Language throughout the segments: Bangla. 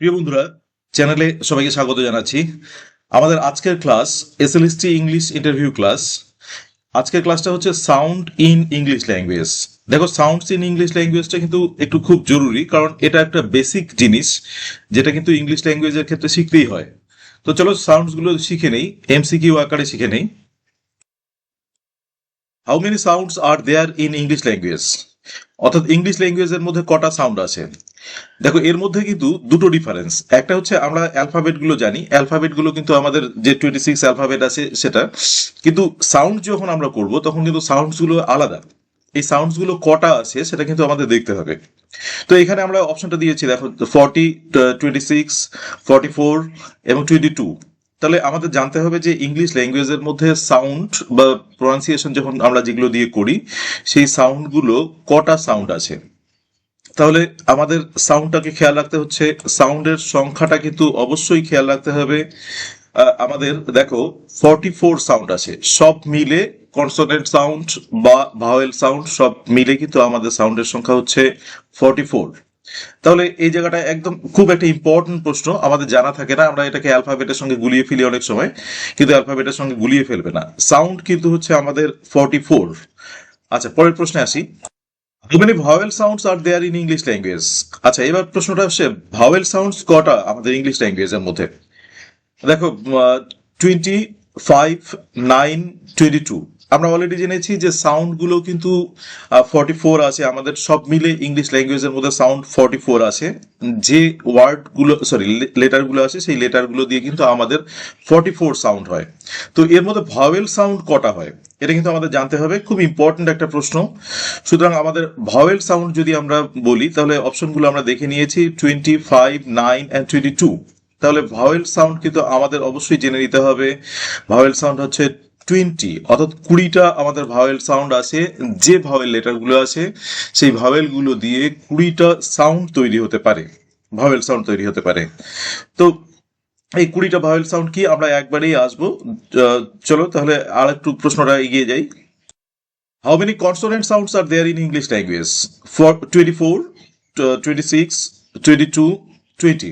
প্রিয় বন্ধুরা, চ্যানেলে সবাইকে স্বাগত জানাচ্ছি। আমাদের আজকের class SLST English interview class আজকের ক্লাসটা হচ্ছে সাউন্ড ইন ইংলিশ ল্যাঙ্গুয়েজ দেখো সাউন্ডস ইন ইংলিশ ল্যাঙ্গুয়েজটা কিন্তু একটু খুব জরুরি, কারণ এটা একটা বেসিক জিনিস, যেটা কিন্তু ইংলিশ ল্যাঙ্গুয়েজের ক্ষেত্রে শিখতেই হয়। তো চলো সাউন্ডসগুলো শিখে নেই এমসিকিউ আকারে শিখে নেই। How many sounds are there in English language অর্থাৎ ইংলিশ ল্যাঙ্গুয়েজের মধ্যে কটা সাউন্ড আছে? দেখো, এর মধ্যে কিন্তু দুটো ডিফারেন্স একটা হচ্ছে আমরা অ্যালফাবেটগুলো জানি। অ্যালফাবেটগুলো কিন্তু আমাদের যে টোয়েন্টি সিক্স অ্যালফাবেট আছে সেটা। কিন্তু সাউন্ড যখন আমরা করব, তখন কিন্তু সাউন্ডসগুলো আলাদা। এই সাউন্ডসগুলো কটা আছে সেটা কিন্তু আমাদের দেখতে হবে। তো এখানে আমরা অপশনটা দিয়েছি, দেখো forty twenty six forty four এবং টোয়েন্টি টু তাহলে আমাদের জানতে হবে যে ইংলিশ ল্যাঙ্গুয়েজের মধ্যে সাউন্ড বা প্রনাউন্সিয়েশন যখন আমরা যেগুলো দিয়ে করি, সেই সাউন্ডগুলো কটা সাউন্ড আছে? তাহলে আমাদের সাউন্ডটাকে খেয়াল রাখতে হচ্ছে। সাউন্ডের সংখ্যাটা কিন্তু অবশ্যই খেয়াল রাখতে হবে। আমাদের দেখো ফর্টি ফোর সাউন্ড আছে। সব মিলে কনসোনেন্ট সাউন্ড বা ভাওয়েল সাউন্ড সব মিলে কিন্তু আমাদের সাউন্ডের সংখ্যা হচ্ছে ফর্টি ফোর তাহলে এই জায়গাটা একদম খুব একটা ইম্পর্টেন্ট প্রশ্ন। আমাদের জানা থাকে না, আমরা এটাকে অ্যালফাবেটের সঙ্গে গুলিয়ে ফেলি অনেক সময়, কিন্তু অ্যালফাবেটের সঙ্গে গুলিয়ে ফেলবে না। সাউন্ড কিন্তু হচ্ছে আমাদের ফর্টি ফোর আচ্ছা পরের প্রশ্নে আসি। How many vowel sounds are there in English language? আচ্ছা এবার প্রশ্নটা হচ্ছে ভাওয়েল সাউন্ডস কটা আমাদের ইংলিশ ল্যাঙ্গুয়েজের মধ্যে? দেখো twenty five nine twenty two আমরা অলরেডি জেনেছি যে সাউন্ডগুলো কিন্তু ফর্টি ফোর আছে। আমাদের সব মিলে ইংলিশ ল্যাঙ্গুয়েজের মধ্যে সাউন্ড ফর্টি ফোর আছে। যে ওয়ার্ডগুলো সরি লেটারগুলো আছে, সেই লেটারগুলো দিয়ে কিন্তু আমাদের ফর্টি ফোর সাউন্ড হয়। তো এর মধ্যে ভাওয়েল সাউন্ড কটা হয়? এটা কিন্তু আমাদের জানতে হবে। খুব ইম্পর্টেন্ট একটা প্রশ্ন। সুতরাং আমাদের ভাওয়েল সাউন্ড যদি আমরা বলি, তাহলে অপশনগুলো আমরা দেখে নিয়েছি twenty five nine and twenty two তাহলে ভাওয়েল সাউন্ড কিন্তু আমাদের অবশ্যই জেনে নিতে হবে। ভাওয়েল সাউন্ড হচ্ছে টোয়েন্টি অর্থাৎ কুড়িটা আমাদের ভাওয়েল সাউন্ড আছে, যে ভাওয়েল লেটারগুলো আছে, সেই ভাওয়েলগুলো দিয়ে কুড়িটা সাউন্ড তৈরি হতে পারে ভাওয়েল সাউন্ড তৈরি হতে পারে। তো এই কুড়িটা ভাওয়েল সাউন্ড কি আমরা একবারেই আসব? চলো তাহলে আর একটু প্রশ্নটা এগিয়ে যাই। How many consonant sounds are there in English language for twenty four twenty six twenty two twenty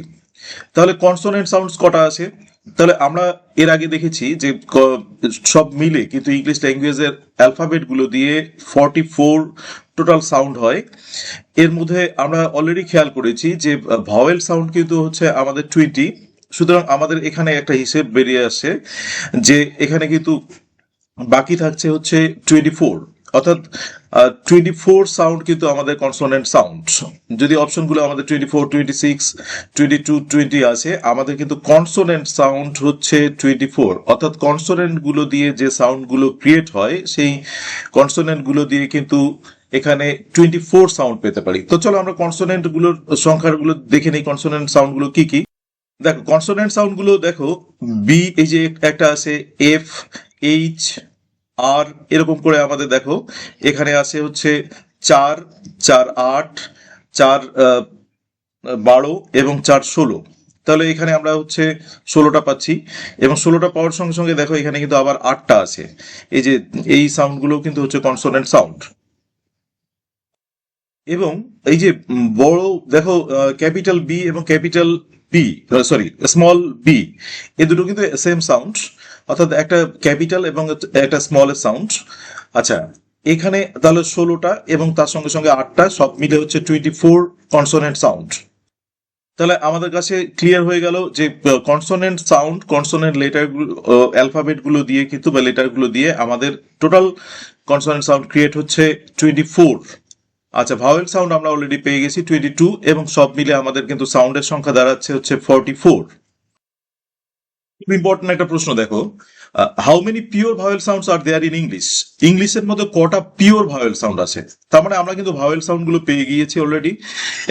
তাহলে কনসোনেন্ট সাউন্ডস কটা আছে? তাহলে আমরা এর আগে দেখেছি যে সব মিলে কিন্তু ইংলিশ ল্যাঙ্গুয়েজের অ্যালফাবেটগুলো দিয়ে ফর্টি ফোর টোটাল সাউন্ড হয়। এর মধ্যে আমরা অলরেডি খেয়াল করেছি যে ভাওয়েল সাউন্ড কিন্তু হচ্ছে আমাদের টোয়েন্টি সুতরাং আমাদের এখানে একটা হিসেব বেরিয়ে আসছে যে এখানে কিন্তু বাকি থাকছে হচ্ছে টোয়েন্টি ফোর অর্থাৎ টোয়েন্টি ফোর সাউন্ড কিন্তু আমাদের কনসোনেন্ট সাউন্ড যদি অপশনগুলো আমাদের twenty four twenty six twenty two twenty আছে, আমাদের কিন্তু কনসোনেন্ট সাউন্ড হচ্ছে টোয়েন্টি ফোর অর্থাৎ কনসোনেন্টগুলো দিয়ে যে সাউন্ডগুলো ক্রিয়েট হয়, সেই কনসোনেন্টগুলো দিয়ে কিন্তু এখানে টোয়েন্টি ফোর সাউন্ড পেতে পারি। তো চলো আমরা কনসোনেন্টগুলোর সংখ্যাগুলো দেখে নিই কনসোনেন্ট সাউন্ডগুলো কি কি। দেখো কনসোনেন্ট সাউন্ডগুলো দেখো বি এই যে একটা আছে এফ এইচ আর এরকম করে আমাদের দেখো, এখানে আছে হচ্ছে চার চার আট, চার বারো এবং চার ষোলো। তাহলে এখানে আমরা হচ্ছে ষোলোটা পাচ্ছি এবং ষোলোটা পাওয়ার সঙ্গে সঙ্গে দেখো এখানে কিন্তু আবার আটটা আছে। এই যে এই সাউন্ডগুলো কিন্তু হচ্ছে কনসোনেন্ট সাউন্ড এবং এই যে বড় দেখো ক্যাপিটাল বি এবং capital B sorry small B এ দুটো কিন্তু সেম সাউন্ড অর্থাৎ একটা ক্যাপিটাল এবং একটা স্মল সাউন্ড আচ্ছা এখানে তাহলে ষোলোটা এবং তার সঙ্গে সঙ্গে আটটা, সব মিলে হচ্ছে টোয়েন্টি ফোর কনসোনেন্ট সাউন্ড তাহলে আমাদের কাছে ক্লিয়ার হয়ে গেল যে কনসোনেন্ট সাউন্ড কনসোনেন্ট লেটার অ্যালফাবেটগুলো দিয়ে কিন্তু, বা লেটারগুলো দিয়ে আমাদের টোটাল কনসোনেন্ট সাউন্ড ক্রিয়েট হচ্ছে টোয়েন্টি ফোর আচ্ছা ভাওয়েল সাউন্ড আমরা অলরেডি পেয়ে গেছি টোয়েন্টি টু এবং সব মিলে আমাদের কিন্তু সাউন্ডের সংখ্যা দাঁড়াচ্ছে হচ্ছে ফর্টি ফোর খুব ইম্পর্টেন্ট একটা প্রশ্ন দেখো। How many pure vowel sounds are there in English ইংলিশের মধ্যে কটা পিওর ভাওয়েল সাউন্ড আছে? তার মানে আমরা কিন্তু ভাওয়েল সাউন্ডগুলো পেয়ে গিয়েছি অলরেডি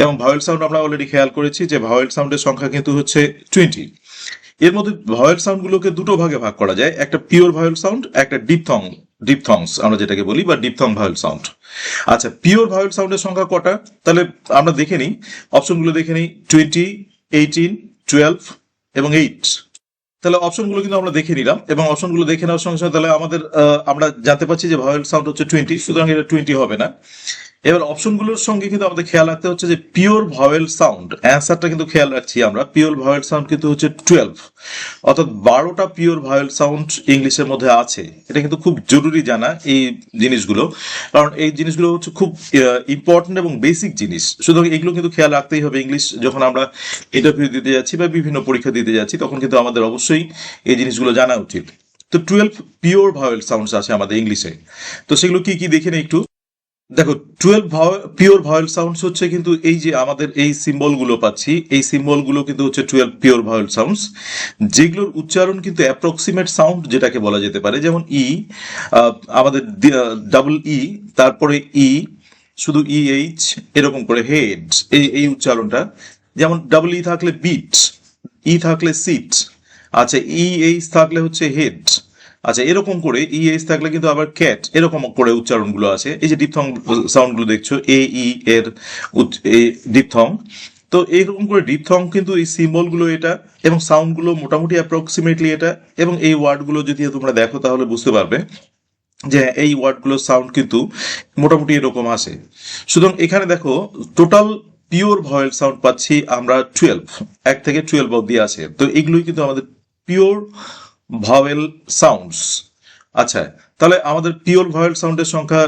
এবং ভাওয়েল সাউন্ড আমরা অলরেডি খেয়াল করেছি যে ভাওয়েল সাউন্ডের সংখ্যা কিন্তু হচ্ছে টোয়েন্টি এর মধ্যে ভাওয়েল সাউন্ড গুলোকে দুটো ভাগে ভাগ করা যায়, একটা পিওর ভাওয়েল সাউন্ড একটা ডিপথং ডিপথংস আমরা যেটাকে বলি, বা ডিপথং ভাওয়েল সাউন্ড আচ্ছা পিওর ভাওয়েল সাউন্ডের সংখ্যা কটা? তাহলে আমরা দেখে নিই। অপশনগুলো দেখে নিই। টোয়েন্টি এইটিন টুয়েলভ এবং এইট তাহলে অপশনগুলো কিন্তু আমরা দেখে নিলাম এবং অপশনগুলো দেখে নেওয়ার সঙ্গে সঙ্গে তাহলে আমাদের আমরা জানতে পারছি যে ভায়োল সাউন্ড হচ্ছে টোয়েন্টি সুতরাং এটা টোয়েন্টি হবে না। এবার অপশনগুলোর সঙ্গে কিন্তু আমাদের খেয়াল রাখতে হচ্ছে যে পিওর ভয়েল সাউন্ড অ্যান্সারটা কিন্তু খেয়াল রাখছি আমরা। পিওর ভয়েল সাউন্ড কিন্তু হচ্ছে টুয়েলভ অর্থাৎ বারোটা পিওর ভাওয়েল সাউন্ড ইংলিশের মধ্যে আছে। এটা কিন্তু খুব জরুরি জানা এই জিনিসগুলো। কারণ এই জিনিসগুলো হচ্ছে খুব ইম্পর্টেন্ট এবং বেসিক জিনিস। সুতরাং এগুলো কিন্তু খেয়াল রাখতেই হবে ইংলিশ। যখন আমরা ইন্টারভিউ দিতে যাচ্ছি বা বিভিন্ন পরীক্ষা দিতে যাচ্ছি, তখন কিন্তু আমাদের অবশ্যই এই জিনিসগুলো জানা উচিত। তো টুয়েলভ পিওর ভাওয়েল সাউন্ডস আছে আমাদের ইংলিশে। তো সেগুলো কি কি দেখে একটু। দেখো টুয়েলভ পিওর ভয়েল সাউন্ডস হচ্ছে কিন্তু এই যে আমাদের এই সিম্বলগুলো পাচ্ছি, এই সিম্বলগুলো কিন্তু হচ্ছে টুয়েলভ পিওর ভয়েল সাউন্ডস যেগুলোর উচ্চারণ কিন্তু অ্যাপ্রক্সিমেট সাউন্ড যেটাকে বলা যেতে পারে, যেমন ই আমাদের ডাবল ই তারপরে ই শুধু ই এইচ এরকম করে হেড এই এই উচ্চারণটা, যেমন ডাবল ই থাকলে বিট ই থাকলে সিট আচ্ছা ই এইচ থাকলে হচ্ছে হেড আচ্ছা এরকম করে ই এইচ থাকলে কিন্তু আবার ক্যাট এরকম করে উচ্চারণগুলো আছে। এই যে ডিপথং সাউন্ডগুলো দেখছ এ ই এর ডিপথং তো এইরকম করে ডিপথং কিন্তু এই সিম্বলগুলো এটা, এবং সাউন্ডগুলো মোটামুটি অ্যাপ্রক্সিমেটলি এটা, এবং এই ওয়ার্ডগুলো যদি তোমরা দেখো তাহলে বুঝতে পারবে যে এই ওয়ার্ডগুলোর সাউন্ড কিন্তু মোটামুটি এরকম আসে সুতরাং এখানে দেখো টোটাল পিওর ভয়েল সাউন্ড পাচ্ছি আমরা টুয়েলভ এক থেকে টুয়েলভ অব্দি আছে। তো এগুলোই কিন্তু আমাদের পিওর ভাওয়েল সাউন্ডস আচ্ছা তাহলে আমাদের পিওর ভাওয়েল সাউন্ডের সংখ্যা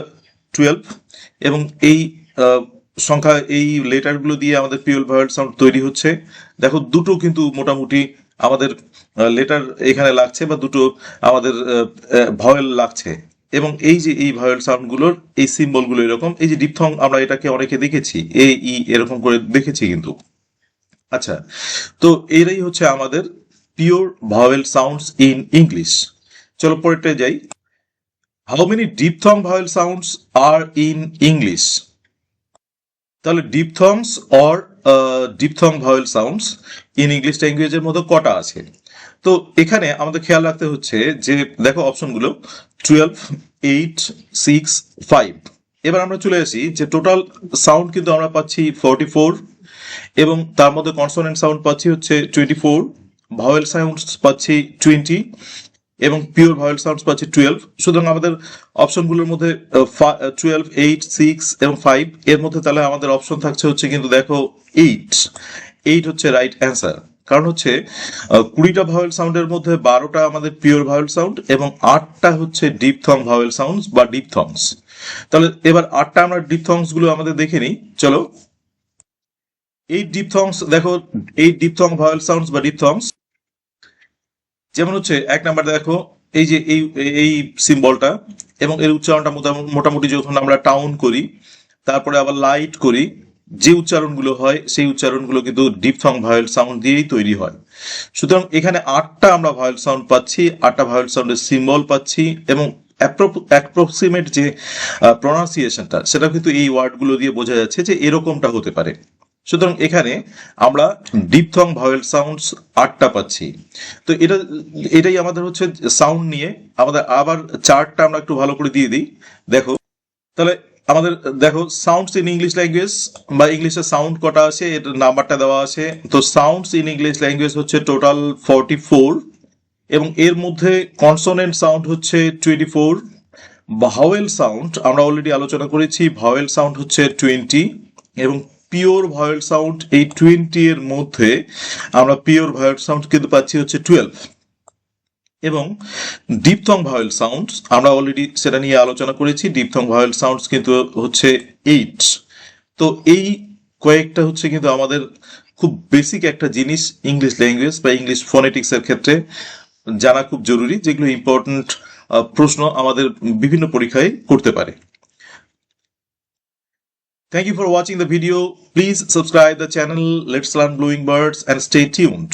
টুয়েলভ এবং এই সংখ্যা, এই লেটারগুলো দিয়ে আমাদের পিওর ভাওয়েল সাউন্ড তৈরি হচ্ছে। দেখো, দুটো কিন্তু মোটামুটি আমাদের লেটার এখানে লাগছে বা দুটো আমাদের ভয়েল লাগছে। এবং এই যে, এই ভাওয়েল সাউন্ডগুলোর এই সিম্বলগুলো এরকম, এই যে ডিপথং আমরা এটাকে অনেকে দেখেছি এ ই এরকম করে দেখেছি কিন্তু। আচ্ছা তো এরাই হচ্ছে আমাদের pure vowel sounds in English চলো পরেরটা যাই। How many diphthong vowel sounds are in English তাহলে diphthongs or diphthong vowel sounds in English ল্যাঙ্গুয়েজের মধ্যে কটা আছে? তো এখানে আমাদের খেয়াল রাখতে হচ্ছে যে, দেখো অপশনগুলো টুয়েলভ এইট সিক্স ফাইভ এবার আমরা চলে আসি যে টোটাল সাউন্ড কিন্তু আমরা পাচ্ছি ফোরটি ফোর এবং তার মধ্যে কনসোনেন্ট সাউন্ড পাচ্ছি হচ্ছে টোয়েন্টি ফোর ভাওয়েল সাউন্ডস পাচ্ছি টোয়েন্টি এবং পিওর ভাওয়েল সাউন্ডস পাচ্ছি টুয়েলভ সুতরাং আমাদের অপশনগুলোর মধ্যে টুয়েলভ এইট সিক্স এবং ফাইভ এর মধ্যে তাহলে আমাদের অপশন থাকছে হচ্ছে কিন্তু দেখো এইট এইট হচ্ছে রাইট অ্যান্সার কারণ হচ্ছে কুড়িটা ভাওয়েল সাউন্ডের মধ্যে বারোটা আমাদের পিওর ভাওয়েল সাউন্ড এবং আটটা হচ্ছে ডিপ থং ভাওয়েল সাউন্ডস বা ডিপ থংস তাহলে এবার আটটা আমরা ডিপথংসগুলো আমাদের দেখে নিই। চলো। এই ডিপ থংস দেখো এই ডিপ থং ভাওয়েল সাউন্ডস বা ডিপথংস যেমন হচ্ছে এক নাম্বার দেখো, এই যে এই এই সিম্বলটা এবং এর উচ্চারণটা মোটামুটি যখন আমরা টাউন করি, তারপরে আবার লাইট করি, যে উচ্চারণগুলো হয় সেই উচ্চারণগুলো কিন্তু ডিপথং ভাওয়েল সাউন্ড দিয়েই তৈরি হয়। সুতরাং এখানে আটটা আমরা ভাওয়েল সাউন্ড পাচ্ছি, আটটা ভাওয়েল সাউন্ডের সিম্বল পাচ্ছি এবং অ্যাপ্রক্সিমেট যে প্রনাউন্সিয়েশনটা সেটা কিন্তু এই ওয়ার্ডগুলো দিয়ে বোঝা যাচ্ছে যে এরকমটা হতে পারে। সুতরাং এখানে আমরা ডিপথং ভাওয়েল সাউন্ডস আটটা পাচ্ছি। তো এটা, এটাই আমাদের হচ্ছে সাউন্ড নিয়ে আমাদের আবার চার্টটা আমরা একটু ভালো করে দিয়ে দিই। দেখো, তাহলে আমাদের, দেখো, সাউন্ডস ইন ইংলিশ ল্যাঙ্গুয়েজ বা ইংলিশে সাউন্ড কটা আছে, এর নাম্বারটা দেওয়া আছে। তো সাউন্ডস ইন ইংলিশ ল্যাঙ্গুয়েজ হচ্ছে টোটাল ফর্টি ফোর এবং এর মধ্যে কনসোনেন্ট সাউন্ড হচ্ছে টোয়েন্টি ফোর। ভাওয়েল সাউন্ড, আমরা অলরেডি আলোচনা করেছি, ভাওয়েল সাউন্ড হচ্ছে টোয়েন্টি এবং পিওর ভয়েল সাউন্ড এই টোয়েন্টি এর মধ্যে আমরা পিওর ভাওয়েল সাউন্ড কিন্তু পাচ্ছি হচ্ছে টুয়েলভ। এবং ডিপথং ভাওয়েল সাউন্ড আমরা অলরেডি সেটা নিয়ে আলোচনা করেছি ডিপথং ভয়েল সাউন্ডস কিন্তু হচ্ছে এইট। তো এই কয়েকটা হচ্ছে কিন্তু আমাদের খুব বেসিক একটা জিনিস ইংলিশ ল্যাঙ্গুয়েজ বা ইংলিশ ফোনেটিক্স এর ক্ষেত্রে জানা খুব জরুরি, যেগুলো ইম্পর্টেন্ট প্রশ্ন আমাদের বিভিন্ন পরীক্ষায় করতে পারে। Thank you for watching the video. Please subscribe the channel Let's Learn Blowing Birds and stay tuned.